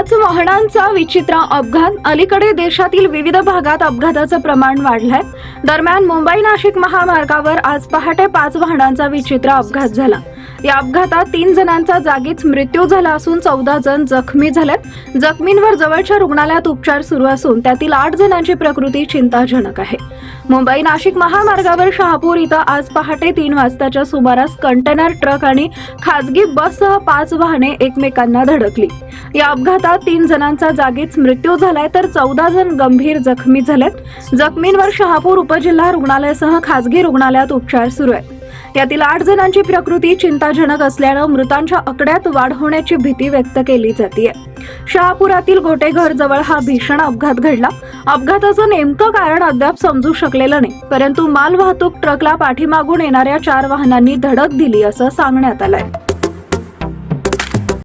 पाच वाहनांचा विचित्र अपघात. अलीकडे देशातील विविध भागात अपघाताचं प्रमाण वाढलंय. दरम्यान मुंबई नाशिक महामार्गावर आज पहाटे पाच वाहनांचा विचित्र अपघात झाला. या अपघातात तीन जणांचा जागीच मृत्यू झाला असून चौदा जण जखमी झालेत. जखमींवर जवळच्या रुग्णालयात उपचार सुरू असून त्यातील आठ जणांची प्रकृती चिंताजनक आहे. मुंबई नाशिक महामार्गावर शहापूर इथं आज पहाटे तीन वाजताच्या सुमारास कंटेनर ट्रक आणि खासगी बससह पाच वाहने एकमेकांना धडकली. या अपघातात तीन जणांचा जागीच मृत्यू झालाय तर चौदा जण गंभीर जखमी झालेत. जखमींवर शहापूर उपजिल्हा रुग्णालयासह खासगी रुग्णालयात उपचार सुरू आहेत. यातील आठ जणांची प्रकृती चिंताजनक असल्यानं मृतांच्या आकड्यात वाढ होण्याची भीती व्यक्त केली जाते शहापुरातील गोटेघर जवळ हा भीषण अपघात घडला. अपघाताचं नेमकं कारण अद्याप समजू शकलेलं नाही परंतु माल वाहतूक ट्रकला पाठीमागून येणाऱ्या चार वाहनांनी धडक दिली असं सांगण्यात आलंय.